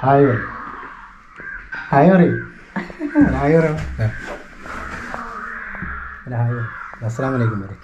Hi പറ hi പറയും hi പറയണം അല്ല ഹായ് പറ അസ്സാം വലൈക്കും പറയും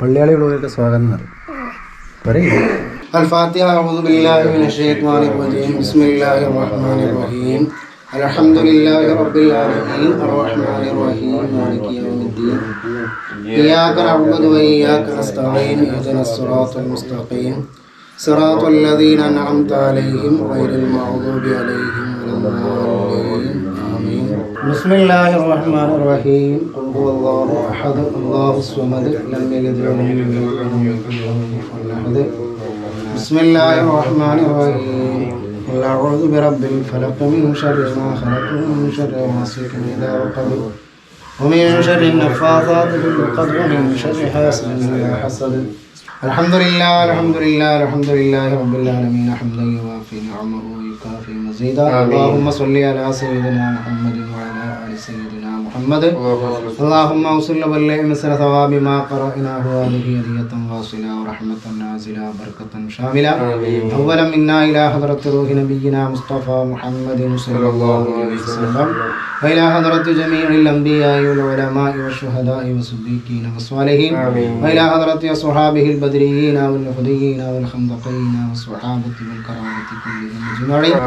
പള്ളിയാളികളൊക്കെ സ്വാഗതം പറയും പറയും الفاتحة أعوذ بالله من الشيطان الرجيم بسم الله الرحمن الرحيم الحمد لله رب العالمين الرحمن الرحيم مالك يوم الدين إياك نعبد وإياك نستعين اهدنا الصراط المستقيم صراط الذين أنعمت عليهم غير المغضوب عليهم ولا الضالين. آمين. بسم الله الرحمن الرحيم. قل هو الله أحد. الله الصمد. لم يلد ولم يولد ولم يكن له كفوا أحد. بسم الله الرحمن الرحيم. قل أعوذ برب الفلق. من شر ما خلق ومن شر غاسق إذا وقب. ومن شر النفاثات في العقد ومن شر حاسد إذا حسد. الحمد لله الحمد لله الحمد لله رب العالمين حمدا يوافي نعمه ويكافي مزيدا. اللهم صل على سيدنا محمد وعلى آل سيدنا محمد اللهم اوصل وبلغ مثل ثواب ما قرأناه هذه هدية واصلة ورحمة نازلة وبركة شاملة أولا منا إلى حضرة روح نبينا مصطفى محمد صلى الله عليه وسلم وإلى حضرة جميع الأنبياء والعلماء والشهداء والصديقين والصالحين وإلى حضرة أصحابه البدريين والهديين والخندقين والصحابة والكرامة كلهم أجمعين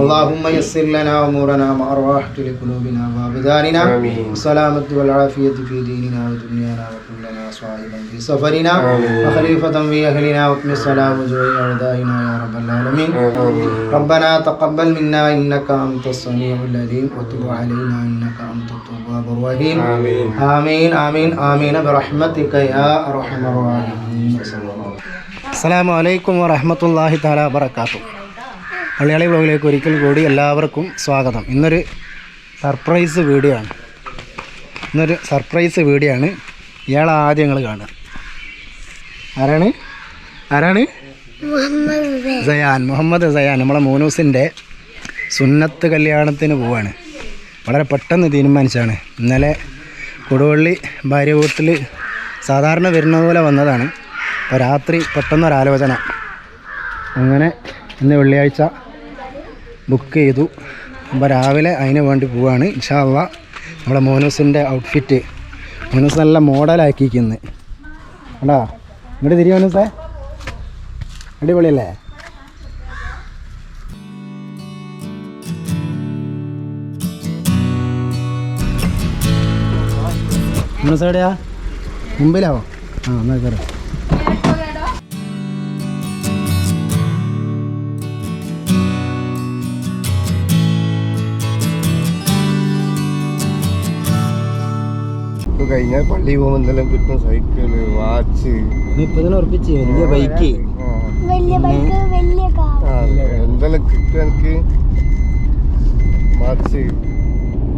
اللهم يسر لنا أمورنا مع الراحة لقلوبنا وأبداننا والسلامة والعافية في ديننا ودنيانا وكن لنا صاحبا في سفرنا وخليفة في أهلنا واطمس على وجوه أعدائنا يا رب العالمين ربنا تقبل منا إنك أنت السميع العليم وتب علينا إنك أنت التواب الرحيم آمين آمين آمين برحمتك يا أرحم الراحمين അസ്സാം വലൈക്കും വറഹമത്തല്ലാഹി താല വബർക്കാത്തു മലയാളി ബ്ലോഗിലേക്ക് ഒരിക്കൽ കൂടി എല്ലാവർക്കും സ്വാഗതം ഇന്നൊരു സർപ്രൈസ് വീഡിയോ ആണ് ഇന്നൊരു സർപ്രൈസ് വീഡിയോ ആണ് ഇയാൾ ആദ്യം ഞങ്ങൾ കാണുക. ആരാണ്? ആരാണ്? സയാൻ. മുഹമ്മദ് സയാൻ നമ്മളെ മോനൂസിന്റെ സുന്നത്ത് കല്യാണത്തിന് പോവാണ്. വളരെ പെട്ടെന്ന് തീരുമാനിച്ചാണ്. ഇന്നലെ കൊടുവള്ളി ഭാര്യ വീട്ടിൽ സാധാരണ വരുന്നത് പോലെ വന്നതാണ്. അപ്പോൾ രാത്രി പെട്ടെന്നൊരാലോചന അങ്ങനെ ഇന്ന് വെള്ളിയാഴ്ച ബുക്ക് ചെയ്തു. അപ്പോൾ രാവിലെ അതിന് വേണ്ടി പോവാണ്. ഇൻഷാ നമ്മളെ മോനൂസിന്റെ ഔട്ട്ഫിറ്റ് മോനൂസ് നല്ല മോഡലാക്കിയിരിക്കുന്നത് കേട്ടോ ഇങ്ങോട്ട് തിരി മോനൂസേ. അടിപൊളിയല്ലേ? മോനൂസ് എവിടെയാ? മുമ്പിലാവോ ആ എന്നാൽ കയറാം കഴിഞ്ഞാൽ പള്ളി പോകുമ്പോൾ എന്തെല്ലാം കിട്ടും? സൈക്കിൾ വാച്ച് ഇപ്പം തന്നെ ഉറപ്പിച്ച് വലിയ ബൈക്ക് എന്തെല്ലാം കിട്ടും എനിക്ക്? വാച്ച്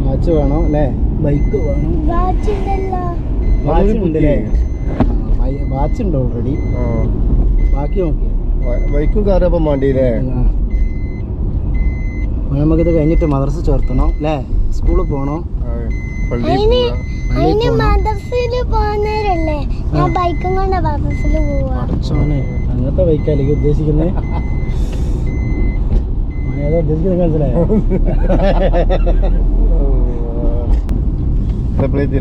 വാച്ച് വേണോ അല്ലേ? ബൈക്ക് വേണം. വാച്ച് ഉണ്ടല്ലോ. വാച്ച് ഉണ്ടല്ലേ വാച്ച് ഉണ്ട് ഓൾറെഡി ബാക്കി നോക്കിയാ. ബൈക്കും കാറും അപ്പം വേണ്ടിയില്ലേ നമുക്കിത് കഴിഞ്ഞിട്ട് മദ്രസ ചേർത്തണം അല്ലേ? സ്കൂളിൽ പോകണം അതിന് മദ്രസയിൽ പോകുന്നവരല്ലേ? ഞാൻ ബൈക്കും കൊണ്ട് മദ്രസയിൽ പോവാ. അങ്ങനത്തെ ബൈക്കല്ലേ ഉദ്ദേശിക്കുന്നത് ഏതാ ഉദ്ദേശിക്കുന്നത് മനസ്സിലായോ? എപ്പോഴേക്ക്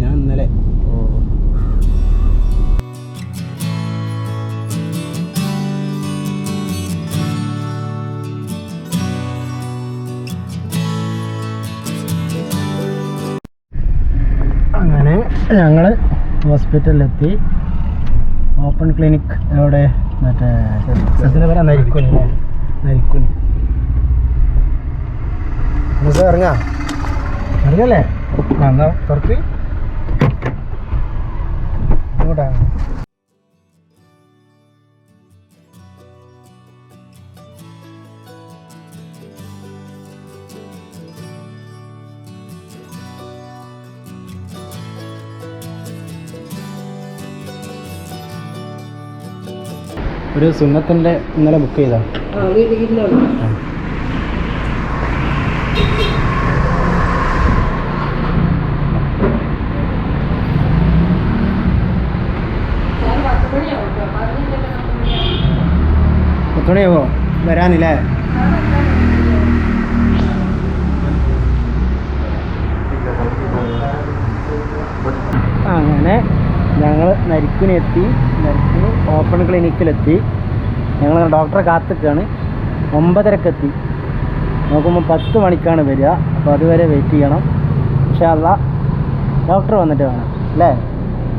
ഞാൻ ഇന്നലെ ഞങ്ങൾ ഹോസ്പിറ്റലിലെത്തി. ഓപ്പൺ ക്ലിനിക് അവിടെ മറ്റേ പേരാ നരിക്കുനി. നരിക്കുനി. ഇറങ്ങാം? ഇറങ്ങല്ലേ? എന്നാ തുറക്ക്. അങ്ങോട്ടാ ഒരു സുന്നത്തിന്റെ ഇന്നലെ ബുക്ക് ചെയ്താ. പത്തുമണിയാവോ? വരാനില്ലേ? അങ്ങനെ ഞങ്ങൾ നരിക്കുനെത്തി. നരിക്കുന് ഓപ്പൺ ക്ലിനിക്കിലെത്തി. ഞങ്ങൾ ഡോക്ടറെ കാത്തിക്കാണ്. ഒമ്പതരക്കെത്തി. നോക്കുമ്പോൾ പത്ത് മണിക്കാണ് വരിക. അപ്പോൾ അതുവരെ വെയിറ്റ് ചെയ്യണം. പക്ഷേ അല്ല. ഡോക്ടർ വന്നിട്ട് വേണം. അല്ലേ?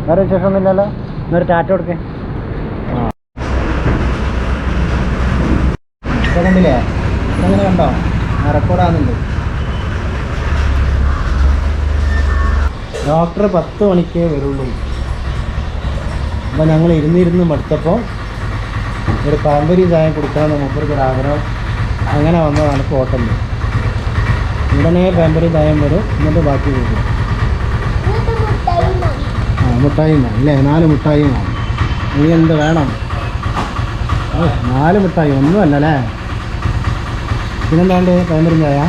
വേറെ വിശേഷമൊന്നുമില്ലല്ലോ? എന്നൊരു ടാറ്റ കൊടുക്കേ. കണ്ടില്ലേ? ഇതങ്ങനെ കണ്ടോ? റെക്കോർഡാകുന്നുണ്ട് ഡോക്ടർ പത്ത് മണിക്കേ വരുള്ളൂ. അപ്പോൾ ഞങ്ങൾ ഇരുന്നിരുന്ന് മടുത്തപ്പോൾ ഒരു പാമ്പരി ചായ കൊടുക്കാമെന്ന് മൂപ്പർക്ക് ഒരു ആഗ്രഹം. അങ്ങനെ വന്നതാണ് ഹോട്ടലിൽ ഉടനെ പാമ്പരി ചായം വരും എന്നിട്ട് ബാക്കി കൊടുക്കും. ആ മുട്ടായി വേണം അല്ലേ? നാല് മുട്ടായി വേണം ഇനി എന്ത് വേണം? നാല് മുട്ടായി. ഒന്നുമല്ല അല്ലേ പിന്നെന്താണ്ട് പാമ്പരി ചായ?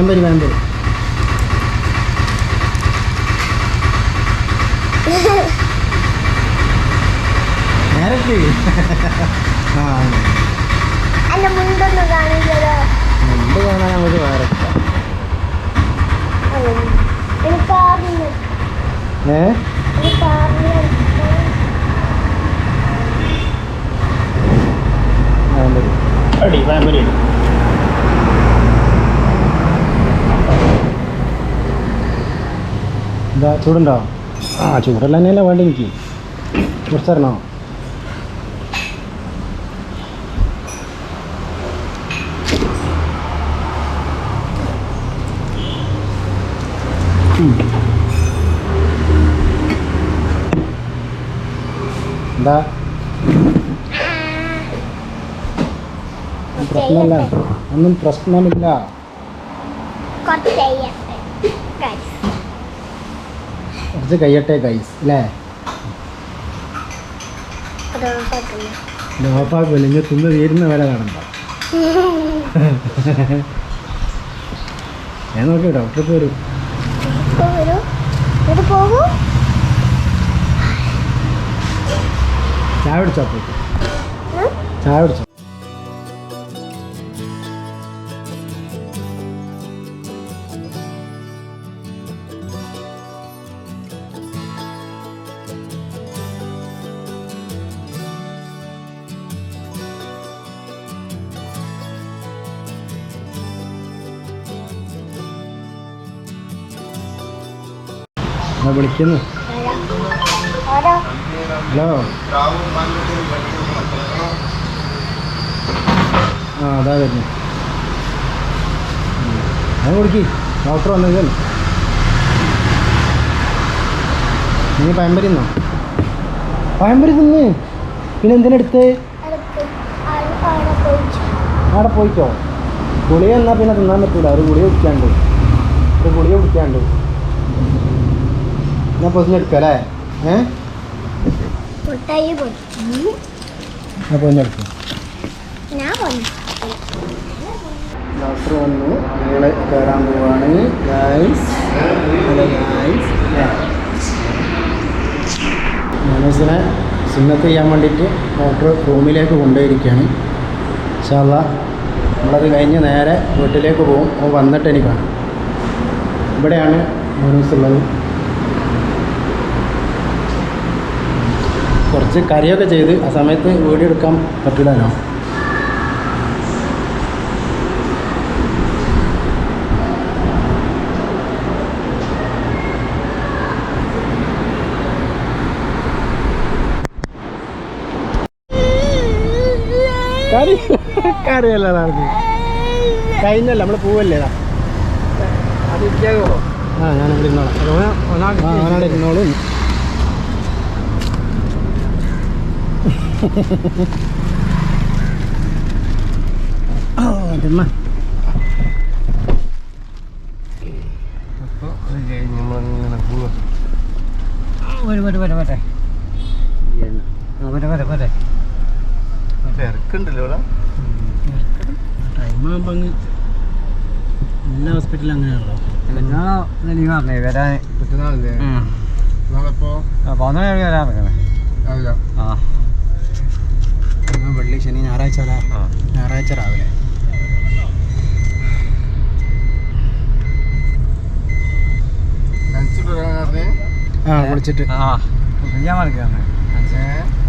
പാമ്പരി പാമ്പരി നേരത്തെ ആ അല്ല മുണ്ടൊന്നും കാണില്ലല്ലോ. മുണ്ട് കാണാൻ നമുക്ക് വേറെ ഏ? അടി പാമ്പരി അടി. എന്താ ചൂടുണ്ടോ? ആ ചൂടല്ല തന്നെയല്ലേ വേണ്ട എനിക്ക്. കുറച്ചറിഞ്ഞോ എന്താ? പ്രശ്നമല്ല. ഒന്നും പ്രശ്നമില്ല. കുറച്ച് കഴിയട്ടെ ഗൈസ് അല്ലേ. ലോപ്പാക്കില്ല ഇങ്ങനെ തിന്ന് തീരുന്ന വരെ കാണണ്ട. ഞാൻ നോക്കി ഡോക്ടർ വരും ചായ അപ്പോഴേക്ക് ചായ കുടിച്ചോ? ഞാൻ വിളിക്കുന്നു? ഹലോ? ആ അതാ വരുന്നു. ഞാൻ വിളിക്കി ഡോക്ടർ വന്നെങ്കിൽ നീ പയമ്പരിന്നോ പയമ്പരി തിന്ന്. പിന്നെ എന്തിനെടുത്ത് അവിടെ പോയിക്കോ? ഗുളിക എന്നാൽ പിന്നെ തിന്നാൻ പറ്റൂല. ഒരു ഗുളിക കുടിക്കാണ്ട് ഒരു ഗുളിക കുടിക്കാണ്ട് ഞാൻ പൊതിഞ്ഞെടുക്കാം അല്ലേ ഏ? ഞാൻ പൊതിഞ്ഞെടുക്കും ഡോക്ടർ വന്നു. ഞങ്ങൾ കയറാൻ പോവാണ്. ഗായ്സ് ഗൈസ് മനസ്സിനെ സുന്നത്ത് ചെയ്യാൻ വേണ്ടിയിട്ട് ഡോക്ടർ റൂമിലേക്ക് കൊണ്ടുപോയിരിക്കുകയാണ്. ഇൻഷാല്ല നമ്മളത് കഴിഞ്ഞ് നേരെ വീട്ടിലേക്ക് പോകും. വന്നിട്ട് എനിക്കാണ് കാണാം. ഇവിടെയാണ് മോനൂസ് കുറച്ച് കറിയൊക്കെ ചെയ്ത് ആ സമയത്ത് വീഡിയോ എടുക്കാൻ പറ്റില്ലല്ലോ. കറി? കറിയല്ല കഴിഞ്ഞല്ല? നമ്മൾ പോവല്ലേ. ആ ഞാനിവിടെ ഇരുന്നോളാം. ആ അവനവിടെ ഇരുന്നോളും ഓ അതമ്മ അപ്പോൾ അത് കഴിഞ്ഞ് നമ്മളിങ്ങനെ പോവുക വരെ വരെ വരെ വരെ ആ വരെ വരെ വരെ തിരക്കുണ്ടല്ലോ ഇവിടെ ടൈം ആകുമ്പോൾ അങ്ങ് എല്ലാ ഹോസ്പിറ്റലും അങ്ങനെയാണല്ലോ ലീവ് പറഞ്ഞേ വരാൻ പറ്റുന്നാളല്ലേ നാളെപ്പോ? പതിനേഴ് വരാൻ ആ. ഞായറാഴ്ച അല്ലേ? ആ. ഞായറാഴ്ച രാവിലെ. ആ കുളിച്ചിട്ട്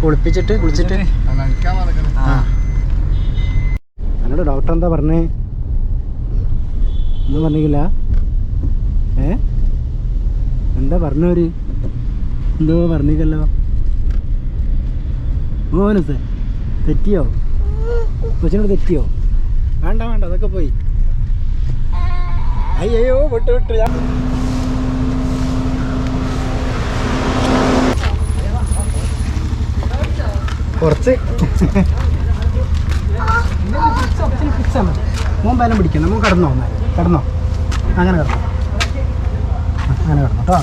കുളിപ്പിച്ചിട്ട് കുളിച്ചിട്ട്. എന്നോട് ഡോക്ടർ എന്താ പറഞ്ഞേ? ഒന്നും പറഞ്ഞില്ല ഏ? എന്താ പറഞ്ഞവര് എന്തോ പറഞ്ഞില്ലല്ലോ മോനസ് തെറ്റിയോ? കൊച്ചിനോട് തെറ്റിയോ? വേണ്ട വേണ്ട അതൊക്കെ പോയി. അയ്യോ വിട്ടു വിട്ടു ഞാൻ കുറച്ച്. മോൻ ബലം പിടിക്കണം മോൻ കിടന്നോ എന്നാൽ കടന്നോ. അങ്ങനെ കടന്നോ. അങ്ങനെ കടന്നോ കേട്ടോ?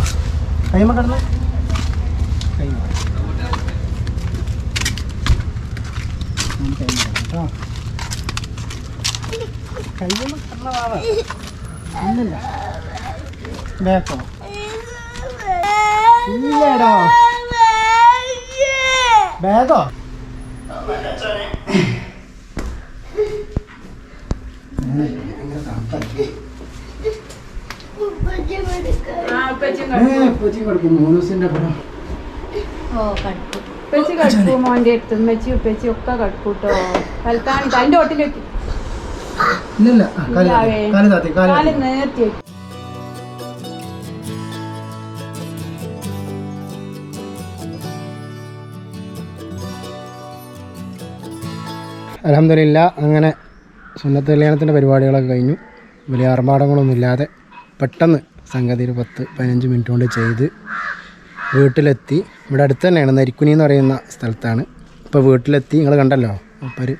കൈമ കിടന്നു കൈമ കേട്ടോ കൈമ കിടന്നതാണ് ഇല്ലില്ല ബേക്കോ. ഇല്ലടോ. ബാഗോ. ഉപ്പച്ചി കടുക്കൂ. മോന്റെ അടുത്ത് ഉമ്മച്ചി ഉപ്പച്ചി ഒക്കെ കടുക്കൂട്ടോ തൽക്കാലം ഒട്ടിൽ വെക്കും ഇല്ലില്ല. കാൽ താത്തി, കാൽ നേർത്തി അലഹമില്ല അങ്ങനെ സുന്നത്ത് കല്യാണത്തിന്റെ പരിപാടികളൊക്കെ കഴിഞ്ഞു. വലിയ ആർഭാടങ്ങളൊന്നും ഇല്ലാതെ പെട്ടെന്ന് സംഗതി ഒരു പത്ത് പതിനഞ്ച് മിനിറ്റ് കൊണ്ട് ചെയ്ത് വീട്ടിലെത്തി. ഇവിടെ അടുത്ത് തന്നെയാണ് നരിക്കുനി എന്ന് പറയുന്ന സ്ഥലത്താണ്. ഇപ്പോൾ വീട്ടിലെത്തി. നിങ്ങൾ കണ്ടല്ലോ? അപ്പോൾ ഒരു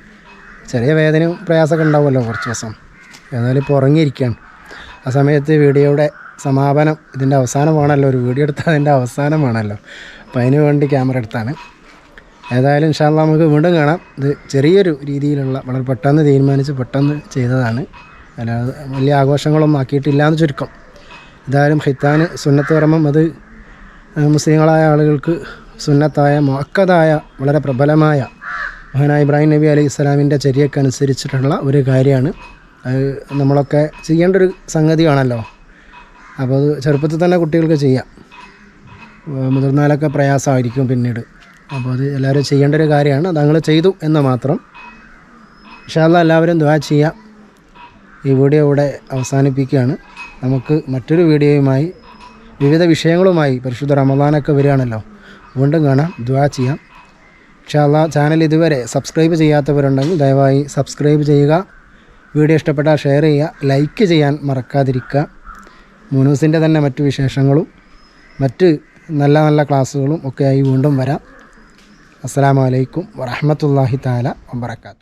ചെറിയ വേദന പ്രയാസമൊക്കെ ഉണ്ടാവുമല്ലോ കുറച്ച് ദിവസം. എന്നാലും ഇപ്പോൾ ഉറങ്ങിയിരിക്കുകയാണ്. ആ സമയത്ത് വീഡിയോയുടെ സമാപനം ഇതിന്റെ അവസാനമാണല്ലോ ഒരു വീഡിയോ എടുത്താൽ അതിന്റെ അവസാനമാണല്ലോ അപ്പോൾ അതിന് വേണ്ടി ക്യാമറ എടുത്താണ്. ഏതായാലും ഇൻഷാല്ല നമുക്ക് വീണ്ടും കാണാം. ഇത് ചെറിയൊരു രീതിയിലുള്ള വളരെ പെട്ടെന്ന് തീരുമാനിച്ച് പെട്ടെന്ന് ചെയ്തതാണ്. അല്ലാതെ വലിയ ആഘോഷങ്ങളൊന്നും ആക്കിയിട്ടില്ല എന്ന് ചുരുക്കം. ഏതായാലും ഹിത്താൻ സുന്നത്ത് പറമ്പം അത് മുസ്ലിങ്ങളായ ആളുകൾക്ക് സുന്നത്തായ മുഅക്കദായ വളരെ പ്രബലമായ മഹാനായ ഇബ്രാഹിം നബി അലൈഹി സ്വലാമിന്റെ ചര്യക്ക് അനുസരിച്ചിട്ടുള്ള ഒരു കാര്യമാണ്. അത് നമ്മളൊക്കെ ചെയ്യേണ്ട ഒരു സംഗതിയാണല്ലോ. അപ്പോൾ അത് ചെറുപ്പത്തിൽ തന്നെ കുട്ടികൾക്ക് ചെയ്യാം. മുതിർന്നാലൊക്കെ പ്രയാസമായിരിക്കും പിന്നീട്. അപ്പോൾ അത് എല്ലാവരും ചെയ്യേണ്ട ഒരു കാര്യമാണ്. അത് ഞങ്ങൾ ചെയ്തു എന്ന് മാത്രം. ഇൻഷാല്ല എല്ലാവരും ദ്വാ ചെയ്യാം. ഈ വീഡിയോ ഇവിടെ അവസാനിപ്പിക്കുകയാണ്. നമുക്ക് മറ്റൊരു വീഡിയോയുമായി വിവിധ വിഷയങ്ങളുമായി പരിശുദ്ധ റമദാനൊക്കെ വരികയാണല്ലോ. വീണ്ടും കാണാം. ദ്വാ ചെയ്യാം. ഇൻഷാല്ല ചാനൽ ഇതുവരെ സബ്സ്ക്രൈബ് ചെയ്യാത്തവരുണ്ടെങ്കിൽ ദയവായി സബ്സ്ക്രൈബ് ചെയ്യുക. വീഡിയോ ഇഷ്ടപ്പെട്ടാൽ ഷെയർ ചെയ്യുക. ലൈക്ക് ചെയ്യാൻ മറക്കാതിരിക്കുക. മൂനൂസിന്റെ തന്നെ മറ്റു വിശേഷങ്ങളും മറ്റ് നല്ല നല്ല ക്ലാസ്സുകളും ഒക്കെയായി വീണ്ടും വരാം. അസ്സാം വലൈക്കും വറഹമത്തല്ലാഹി താല വബർക്കാത്തു